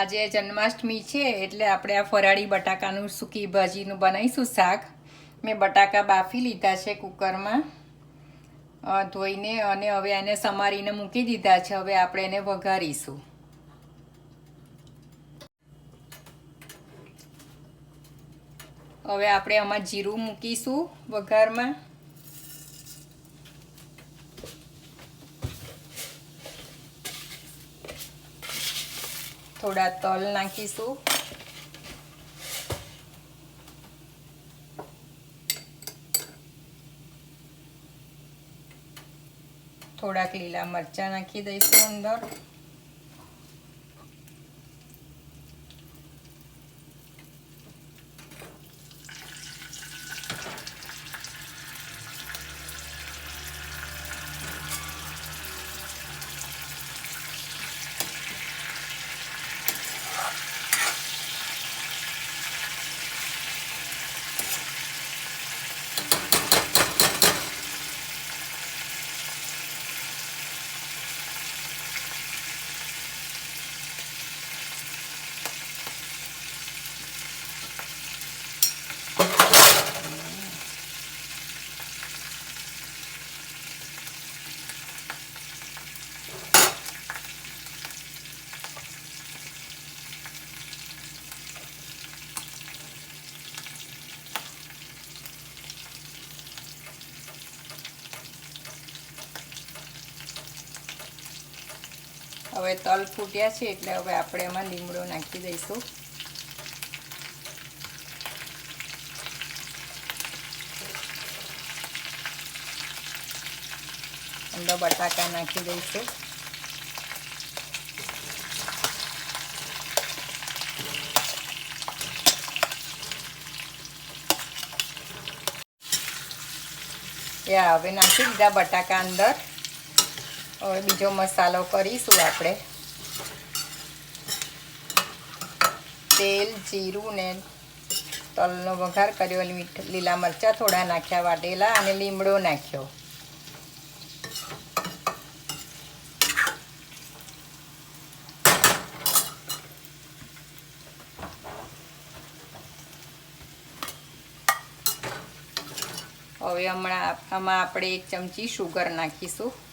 આજે જન્માષ્ટમી છે, એટલે આપણે આ ફરાળી બટાકાનું સૂકી ભાજીનું બનાવીશું શાક. મેં બટાકા બાફી લીધા છે કુકરમાં. ધોઈને અને હવે એને સમારીને મૂકી દીધા છે, હવે આપણે એને વઘારીશું. હવે આપણે આમાં જીરું મૂકીશું વઘારમાં. થોડા તલ નાખીશું. થોડાક લીલા મરચાં નાખી દઈશું અંદર. હવે તલ ફૂટ્યા છે એટલે હવે આપણે એમાં લીમડો નાખી દઈશું. અંદર બટાકા નાખી દઈશું. એ હવે નાખી દીધા બટાકા અંદર. હવે બીજો મસાલો કરીશું આપણે. તેલ, જીરું ને તલનો વઘાર કર્યો લીલા મરચાં થોડા નાખ્યા, વાટેલા અને લીમડો નાખ્યો. હવે હમણાં, આમાં આપણે એક ચમચી શુગર નાખીશું.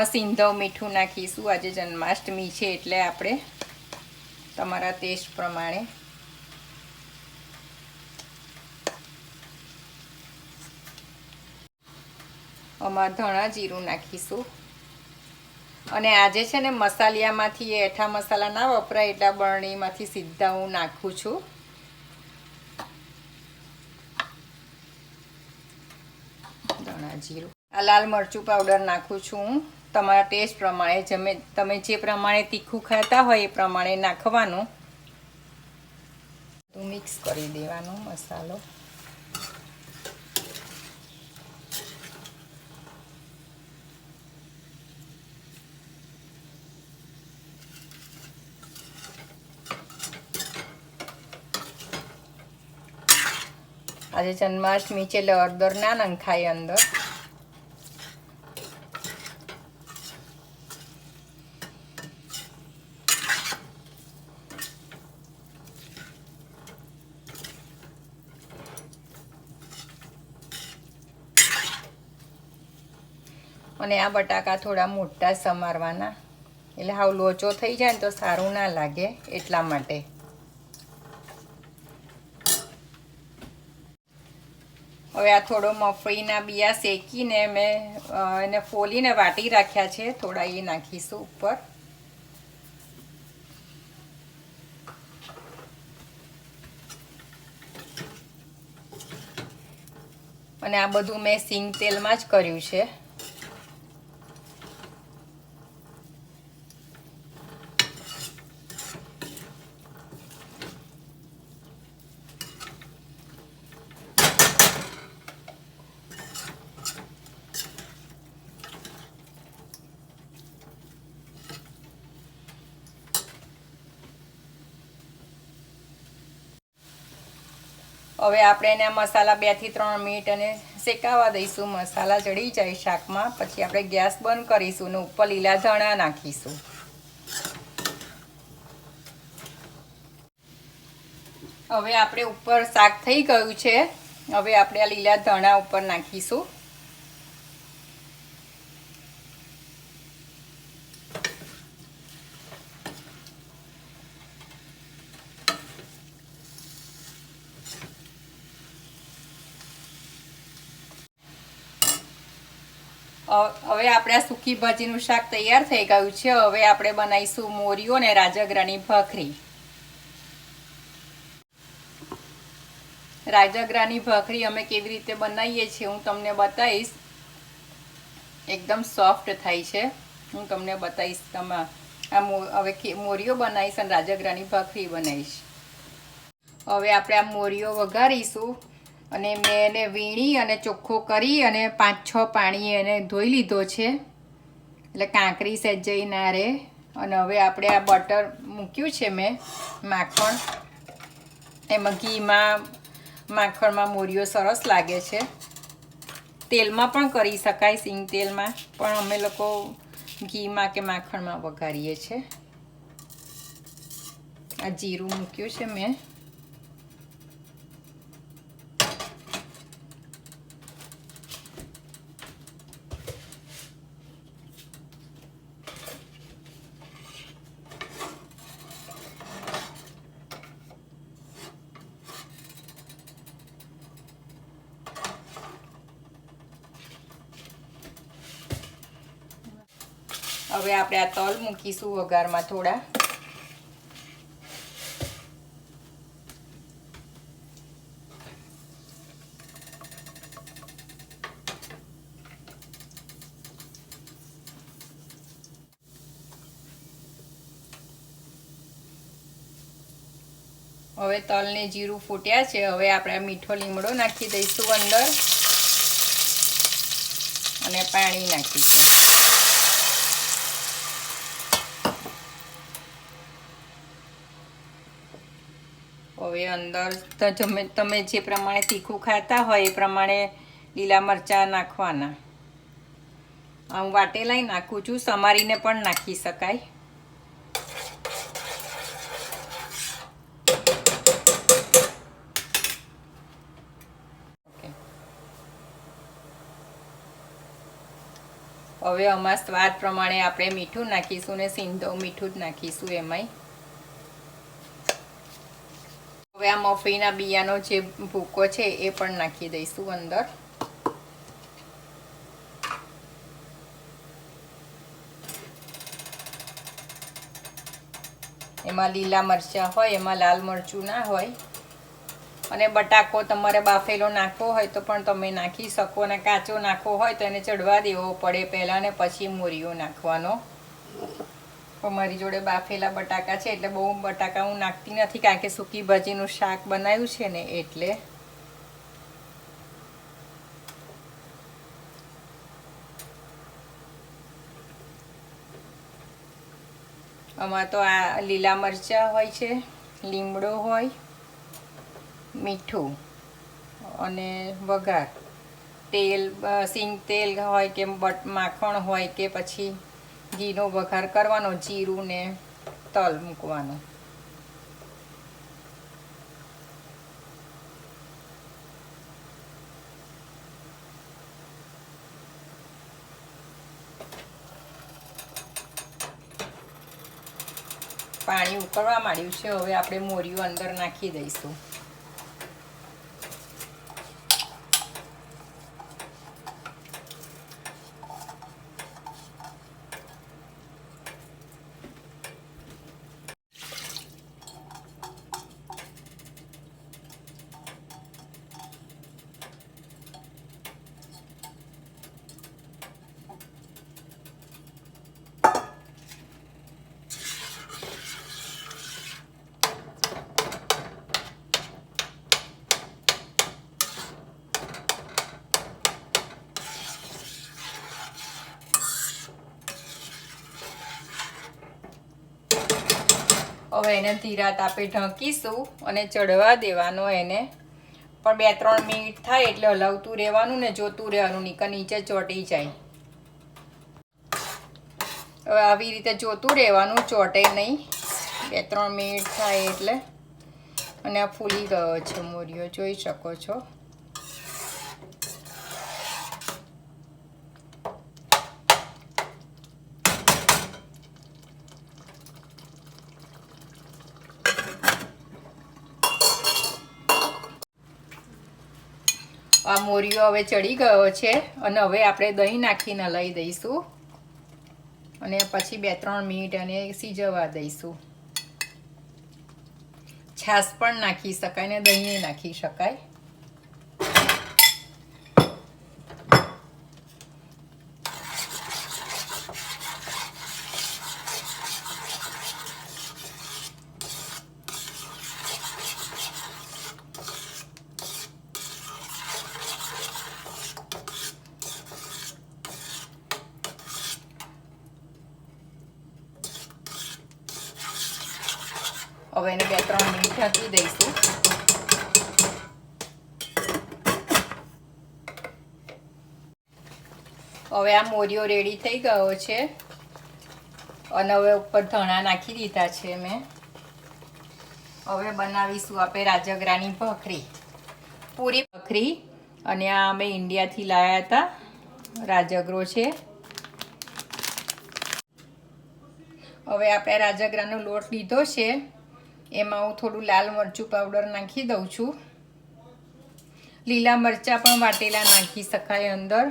આમાં સિંધવ મીઠું નાખીશું. આજે જન્માષ્ટમી છે એટલે આપણે તમારા ટેસ્ટ પ્રમાણે આમાં ધણા જીરું નાખીશું. અને આજે છે ને મસાલિયામાંથી એ એઠા મસાલા ના વપરાય એટલા બરણીમાંથી સીધા હું નાખું છું. ધણા જીરું. આ લાલ મરચું પાવડર નાખું છું હું. તમારા ટેસ્ટ પ્રમાણે જમે, તમે જે પ્રમાણે તીખું ખાતા હોય એ પ્રમાણે નાખવાનું. મિક્સ કરી દેવાનો મસાલો. આજે જન્માષ્ટમી છે એટલે અડદર ના નંખાય અંદર. અને આ બટાકા થોડા મોટા સમારવાના. એટલે હાવ લોચો થઈ જાય ને તો સારું ના લાગે એટલા માટે. હવે આ થોડો મફળીના બિયા શેકીને મેં એને ફોલીને વાટી રાખ્યા છે. થોડા એ નાખીશું ઉપર. અને આ બધું મેં સિંગ તેલમાં જ કર્યું છે. હવે આપણે એને મસાલા બેથી ત્રણ મિનિટ અને શેકાવા દઈશું. મસાલા ચડી જાય શાકમાં. પછી આપણે ગેસ બંધ કરીશું અને ઉપર લીલા ધાણા નાખીશું. હવે આપણે ઉપર શાક થઈ ગયું છે. હવે આપણે આ લીલા ધાણા ઉપર નાખીશું. હવે આપણે સૂકી ભાજીનું શાક તૈયાર થઈ ગયું છે. હવે આપણે બનાવીશું મોરીઓ અને રાજગરાની ભાખરી. રાજગરાની ભાખરી અમે કેવી રીતે બનાવીએ છીએ હું તમને બતાવીશ. એકદમ સોફ્ટ થાય છે. હું તમને બતાવીશ તમે આ હવે મોરીઓ બનાવીશ અને રાજગરાની ભાખરી બનાવીશ. હવે આપણે આ મોરીઓ વઘારીશું. અને મેં એને વીણી અને ચોખ્ખો કરી અને પાંચ છ પાણી એને ધોઈ લીધો છે. એટલે કાંકરી સજ્જઈ ના રહે અને હવે આપણે આ બટર મૂક્યું છે મેં માખણ. એમાં ઘીમાં, માખણમાં મોરીઓ સરસ લાગે છે. તેલમાં પણ કરી શકાય સિંગ તેલમાં, પણ અમે લોકો ઘીમાં કે માખણમાં વઘારીએ છીએ આ જીરું મૂક્યું છે મેં. તલ મૂકીશું વઘારમાં થોડા. હવે તલને જીરું ફૂટ્યા છે. હવે આપણે મીઠો લીમડો નાખી દઈશું અંદર. અને પાણી નાખીશું. હવે અંદર તમે તમે જે પ્રમાણે તીખું ખાતા હોય એ પ્રમાણે લીલા મરચાં નાખવાના. હું વાટેલાય નાખું છું, સમારીને પણ નાખી શકાય. હવે આમાં સ્વાદ પ્રમાણે આપણે મીઠું નાખીશું ને સિંધો મીઠું જ નાખીશું એમાંય. હવે આ મફીના બિયાનો જે ભૂકો છે એ પણ નાખી દઈશું અંદર. એમાં લીલા મરચાં હોય, એમાં લાલ મરચું ના હોય. અને બટાકો તમારે બાફેલો નાખવો હોય તો પણ તમે નાખી શકો અને કાચો નાખવો હોય તો એને ચડવા દેવો પડે પહેલાં ને પછી મોરીઓ નાખવાનો. પણ મારી જોડે બાફેલા બટાકા છે એટલે બહુ બટાકા હું નાખતી નથી કારણ કે સૂકી ભાજીનું શાક બનાવ્યું છે ને એટલે. આમાં તો આ લીલા મરચાં હોય છે, લીમડો હોય, મીઠું અને વઘાર. તેલ સિંગ તેલ હોય કે બટ માખણ હોય કે પછી ઘીનો વઘાર કરવાનો, જીરું ને તલ મૂકવાનું. પાણી ઉકળવા માંડ્યું છે, હવે આપણે મોરિયું અંદર નાખી દઈશું. હવે એને ધીરા તાપે ઢાંકીશું અને ચડવા દેવાનો એને. પણ બે ત્રણ મિનિટ થાય એટલે હલાવતું રહેવાનું ને જોતું રહેવાનું નીકળ નીચે ચોંટી જાય. હવે આવી રીતે જોતું રહેવાનું, ચોટે નહીં. બે ત્રણ મિનિટ થાય એટલે. અને આ ફૂલી ગયો છે, મોરિયો, જોઈ શકો છો. આ મોરિયો હવે ચડી ગયો છે અને હવે આપણે દહીં નાખીને લઈ દઈશું. અને પછી બે ત્રણ મિનિટ અને સીજવા દઈશું. છાશ પણ નાખી શકાય ને દહીં નાખી શકાય હવે એને બે ત્રણ મિનિટ ઢાંકી દઈશું હવે આ મોરિયો રેડી થઈ ગયો છે. અને હવે ઉપર ધણા નાખી દીધા છે મેં હવે બનાવીશું આપણે રાજગરાની ભખરી. પૂરી ભખરી. અને આ અમે ઇન્ડિયાથી લાવ્યા હતા. રાજગરો છે. હવે આપણે રાજગરાનો લોટ લીધો છે. એમાં હું થોડું લાલ મરચું પાવડર નાખી દઉં છું. લીલા મરચાં પણ વાટેલા નાખી શકાય અંદર.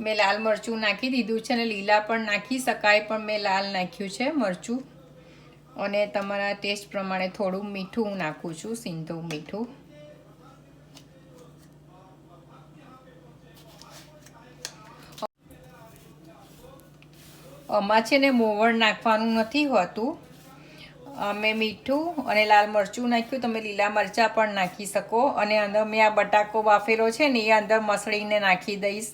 મેં લાલ મરચું નાખી દીધું છે અને લીલા પણ નાખી શકાય, પણ મેં લાલ નાખ્યું છે મરચું. અને તમારા ટેસ્ટ પ્રમાણે થોડું મીઠું નાખું છું, સિંધુ મીઠું. આમાં છે ને મોવણ નાખવાનું નથી હોતું. મેં મીઠું અને લાલ મરચું નાખ્યું. તમે લીલા મરચાં પણ નાખી શકો. અને અંદર મેં આ બટાકો બાફેલો છે ને, એ અંદર મસળીને નાખી દઈશ.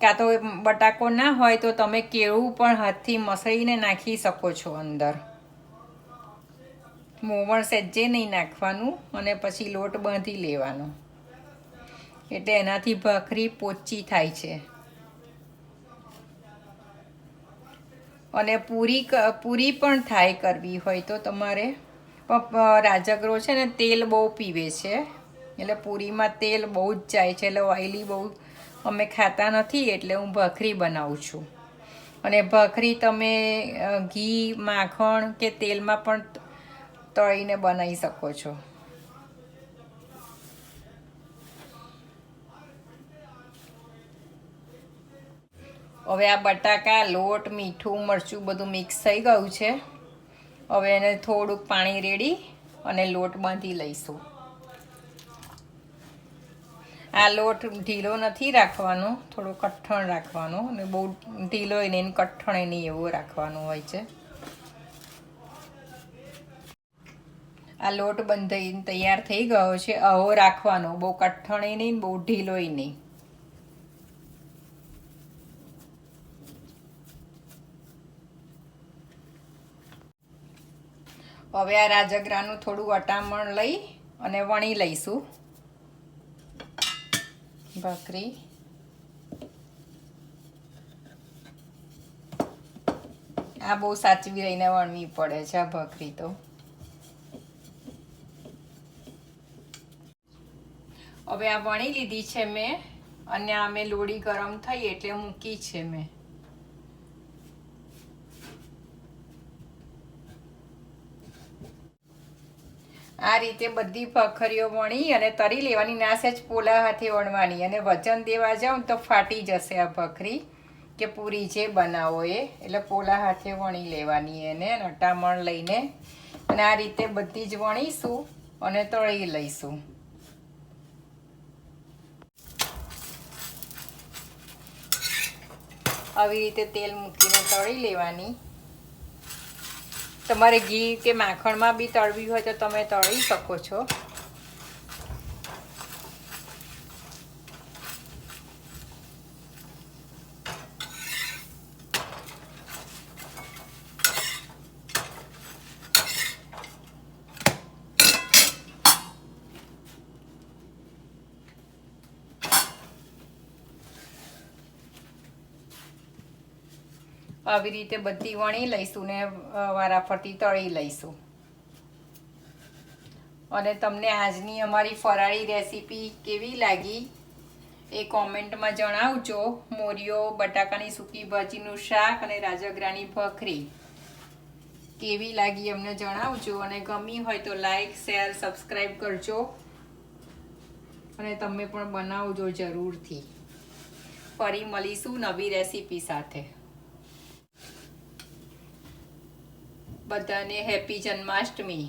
કાં તો બટાકો ના હોય તો તમે કેળું પણ હાથથી મસળીને નાખી શકો છો અંદર. મોવણ સજ્જે નહીં નાખવાનું અને પછી લોટ બાંધી લેવાનો. એટલે એનાથી ભાખરી પોચી થાય છે. અને પૂરી પૂરી પણ થાય કરવી હોય તો તમારે. રાજગરો છે ને તેલ બહુ પીવે છે. એટલે પૂરીમાં તેલ બહુ જ જાય છે. એટલે ઓઇલી બહુ અમે ખાતા નથી, એટલે હું ભાખરી બનાવું છું. અને ભાખરી તમે ઘી, માખણ કે તેલમાં પણ તળીને બનાવી શકો છો. હવે આ બટાકા, લોટ, મીઠું, મરચું બધું મિક્સ થઈ ગયું છે. હવે એને થોડુંક પાણી રેડી અને લોટ બાંધી લઈશું. આ લોટ ઢીલો નથી રાખવાનો, થોડો કઠણ રાખવાનો અને બહુ ઢીલો નહીં કઠણ નહીં એવો રાખવાનો હોય છે. આ લોટ બંધાઈને તૈયાર થઈ ગયો છે, આવો રાખવાનો. બહુ કઠણ નહીં બહુ ઢીલો નહીં. હવે આ રાજગરાનું થોડું અટામણ લઈ અને વણી લઈશું. ભાખરી. આ બહુ સાચવી રહીને વણવી પડે છે આ ભાખરી તો. હવે આ વણી લીધી છે મેં અને આ મેં લોડી ગરમ થઈ એટલે મૂકી છે મેં. આ રીતે બધી ભખરીઓ વણી અને તરી લેવાની ના સહેજ પોલા હાથે વણવાની અને વજન દેવા જાઉં તો ફાટી જશે આ ભખરી કે પૂરી જે બનાવો એ. એટલે પોલા હાથે વણી લેવાની એને નટામણ લઈને અને આ રીતે બધી જ વણીશું અને તળી લઈશું. આવી રીતે તેલ મૂકીને તળી લેવાની. તમારે ઘી કે માખણમાં બી તળવી હોય તો તમે તળી શકો છો. આવી રીતે બધી વણી લઈશું ને વારાફરતી તળી લઈશું. અને તમને આજની અમારી ફરાળી રેસીપી કેવી લાગી એ કોમેન્ટમાં જણાવજો. મોરિયો બટાકાની સૂકી ભાજીનું શાક અને રાજગરાની ભખરી. કેવી લાગી અમને જણાવજો અને ગમી હોય તો લાઈક, શેર, સબસ્ક્રાઈબ કરજો. અને તમે પણ બનાવજો જરૂરથી. ફરી મળીશું નવી રેસીપી સાથે. બધાને હેપી જન્માષ્ટમી